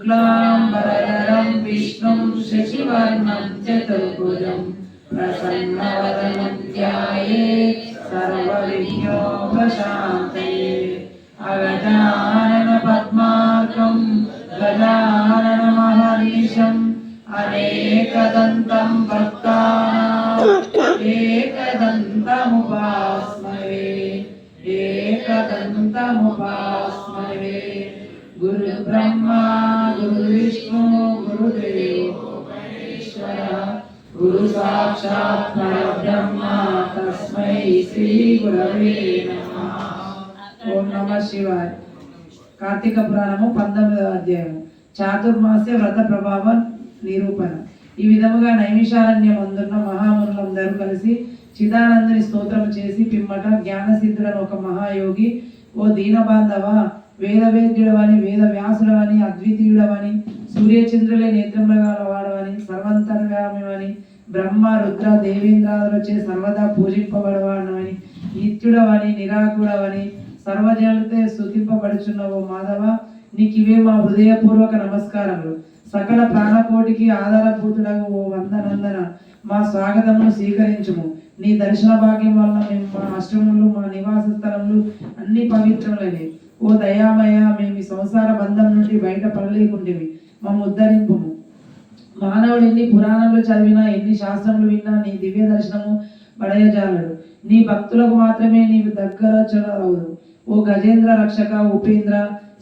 शुक्लाम्बरधरं विष्णुं शशिवर्णं चतुर्भुजं प्रसन्नवदनं ध्यायेत् सर्वविघ्नोपशान्तये अगजाननपद्मार्कं गजाननमहर्निशम् अनेकदन्तं भक्तानाम् एकदन्तमुपास्महे एकदन्तमुपास्महे गुरुब्रह्मा गुरुविष्णु गुरुदेवो महेश्वरः गुरु साक्षात् परब्रह्म तस्मै श्रीगुरवे नमः ఓం నమ శివాయ కార్తీక పురాణము పంతొమ్మిదవ అధ్యాయం చాతుర్మాస్య వ్రత ప్రభావ నిరూపణ ఈ విధముగా నైమిషారణ్యం అందున్న మహామునులందరూ కలిసి చిదానందుని స్తోత్రము చేసి పిమ్మట జ్ఞానసిద్ధుడని ఒక మహాయోగి ఓ దీనబాంధవ వేదవేద్యుడవని వేద వ్యాసుడవని అద్వితీయుడవని సూర్యచంద్రులే నేత్రముల గలవాడవని సర్వంతర్గామివని బ్రహ్మ రుద్ర దేవేంద్రాదులచే సర్వదా పూజింపబడవాడవని నిత్యుడవని నిరాకుడవని సర్వజనులతో స్థుతింపబడుచున్నవో మాధవ. నీకివే మా హృదయపూర్వక నమస్కారములు. సకల ప్రాణకోటికి ఆధారభూతుడగు ఓ వందనందన. మా స్వాగతమును స్వీకరించుము. నీ దర్శన భాగ్యం వల్ల మేము మా అష్టములు మా నివాస స్థలములు అన్ని పవిత్రములనే ఓ దయామయ మేము ఈ సంసార బంధం నుండి బయట పడలేకుంటేవి మమ్మ ఉద్ధరింపుము. మానవుడు ఎన్ని పురాణంలో చదివినా ఎన్ని శాస్త్రములు విన్నా నీ దివ్య దర్శనము పడయజాలడు. నీ భక్తులకు మాత్రమే నీవు దగ్గర చదవదు ఓ గజేంద్ర రక్షక ఉపేంద్ర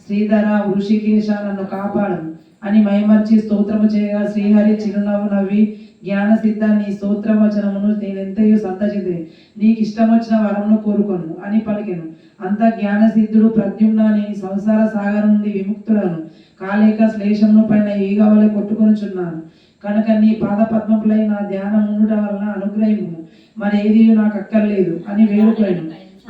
శ్రీధర ఋషికేశ నన్ను కాపాడను అని మైమర్చి స్తోత్రము చేయగా శ్రీహరి చిరునవ్వు నవ్వి జ్ఞాన సిద్ధ నీ స్తోత్ర వచనమును నేనెంతయో సంతచితే నీకు ఇష్టం వచ్చిన వరమును కోరుకొను అని పలికెను. అంత జ్ఞాన సిద్ధుడు ప్రద్యుమ్న నేను సంసార సాగరం నుండి విముక్తులను కాలేక శ్లేషమును పైన ఈగవలె కొట్టుకొనుచున్నాను. కనుక నీ పాద పద్మపులై నా ధ్యానం ఉండుట వలన అనుగ్రహము మరేది నాకు అక్కర్లేదు అని వేడుకోను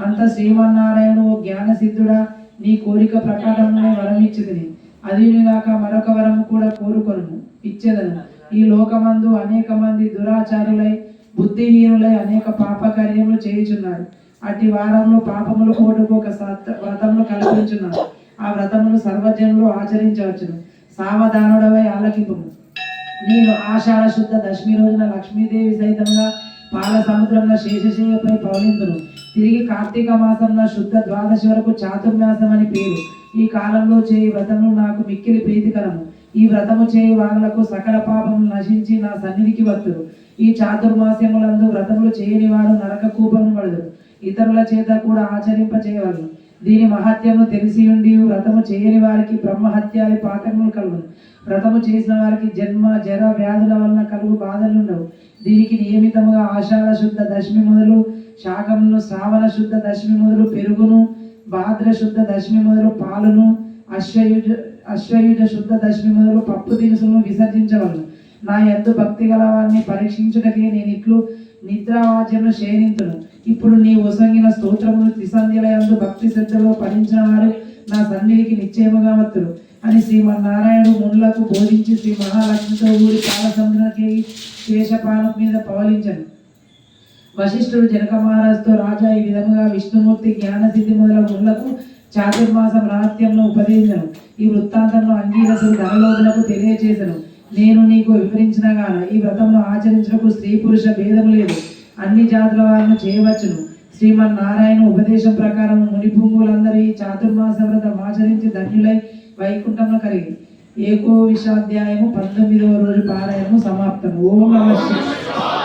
అంత శ్రీమన్నారాయణు ఓ జ్ఞాన సిద్ధుడా నీ కోరిక ప్రకారమునే వరం ఇచ్చితిని అదిగాక మరొక వరం కూడా కోరుకొను ఇచ్చేదను. ఈ లోకమందు అనేక మంది దురాచారులై బుద్ధిహీనులై అనేక పాప కార్యములు చేయుచున్నారు. అట్టి వారంలో పాపములు కోటుకు ఒక వ్రతములు కల్పించున్నారు ఆ వ్రతములు సర్వజనులు ఆచరించవచ్చును. సావధానుడవై ఆలకింపుము నేను ఆషాఢ శుద్ధ దశమి రోజున లక్ష్మీదేవి సైతంగా పాల సముద్రంలో శేషశేయపై పౌలింతును తిరిగి కార్తీక మాసంలో శుద్ధ ద్వాదశి వరకు చాతుర్మాసం అని పేరు. ఈ కాలంలో చేయి వ్రతము నాకు మిక్కిలి ప్రీతికరము. ఈ వ్రతము చేయి వారులకు సకల పాపం నశించి నా సన్నిధికి వత్తురు. ఈ చాతుర్మాస్యములందు వ్రతములు చేయని వారు నరక కూపము పడదు ఇతరుల చేత కూడా ఆచరింప చేయవలను దీని మహత్యము తెలిసి ఉండి వ్రతము చేయని వారికి బ్రహ్మహత్యాది పాఠములు కలుగును. వ్రతము చేసిన వారికి జన్మ జర వ్యాధుల వలన కలుగు బాధలు ఉండవు. దీనికి నియమితముగా ఆషాఢ శుద్ధ దశమి మొదలు శాకమును శ్రావణ శుద్ధ దశమి మొదలు పెరుగును భాద్ర శుద్ధ దశమి మొదలు పాలును అశ్వయుజ అశ్వయుధ శుద్ధ దశమి మొదలు పప్పు దినుసులను విసర్జించవలను. నా ఎందు భక్తి గల వారిని పరీక్షించుటకే నేను ఇట్లు నిద్రావాద్యమును శయనింతును ఇప్పుడు నీ ఒసంగిన స్తోత్రములు త్రిసంధ్యల ఎందు భక్తి శ్రద్ధలో పఠించిన వారు నా సన్నిధికి నిశ్చయముగా వత్తురు. అని శ్రీమన్నారాయణుడు మునులకు బోధించి శ్రీ మహాలక్ష్మితో ఊరి పాలసముద్రకి శేషపానం మీద పవలించను. వశిష్ఠుడు జనక మహారాజుతో రాజా ఈ విధముగా విష్ణుమూర్తి జ్ఞానసిద్ధి మొదల మునులకు చాతుర్మాసం రహస్యంలో ఉపదేశను ఈ వృత్తాంతంలో అంగీరసులు ధనలోదులకు తెలియజేశను నేను నీకు వివరించిన గాన ఈ వ్రతంలో ఆచరించడానికి స్త్రీ పురుష భేదము లేదు. అన్ని జాతుల వారిని చేయవచ్చును. శ్రీమన్నారాయణ ఉపదేశం ప్రకారం ముని భూములందరూ ఈ చాతుర్మాస వ్రతం ఆచరించి ధన్యులై వైకుంఠంలో కలిగి. ఏకో విషాధ్యాయము పంతొమ్మిదవ రోజు పారాయణము సమాప్తం ఓం నమ శివాయ.